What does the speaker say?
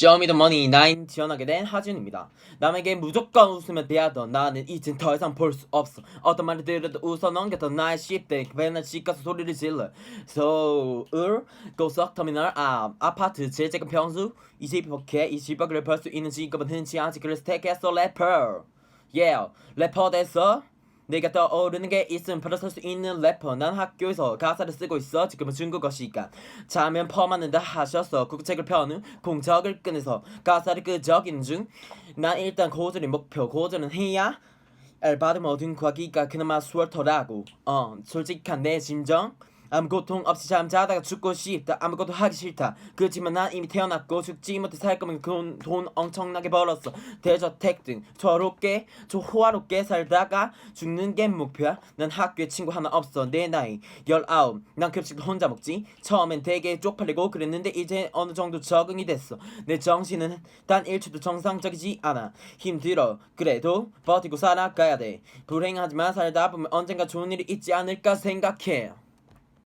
쇼미더머니 9 지원하게 된 하준입니다. 남에게 무조건 웃으면 대하던 나는 이젠 더 이상 볼 수 없어. 어떤 말을 들어도 웃어 넘겼던 나의 10대 맨날 집 가서 소리를 질러. 서울 고속 터미널 앞 아파트 제재금 평수 20억에 20억을 벌 수 있는 직업은 흔치 않지 그래서 택했어 래퍼. Yeah 래퍼 됐어. 내가 떠오르는 게 있음. 바로 설 수 있는 래퍼. 난 학교에서 가사를 쓰고 있어. 지금은 중국어 시간. 자면 퍼맞는다 하셔서 국책을 펴는 공적을 꺼내서 가사를 끄적이는 중. 난 일단 고전이 목표 고전은 해야 알바도 모든 과기가 그나마 수월터라고. 어 솔직한 내 심정 아무 고통 없이 잠자다가 죽고 싶다. 아무것도 하기 싫다. 그렇지만 난 이미 태어났고 죽지 못해 살 거면 돈, 돈 엄청나게 벌었어. 대저택 등 조화롭게 조화롭게 살다가 죽는 게 목표야. 난 학교에 친구 하나 없어. 내 나이 열아홉. 난 급식도 혼자 먹지. 처음엔 되게 쪽팔리고 그랬는데 이제 어느 정도 적응이 됐어. 내 정신은 단 1초도 정상적이지 않아. 힘들어. 그래도 버티고 살아가야 돼. 불행하지만 살다 보면 언젠가 좋은 일이 있지 않을까 생각해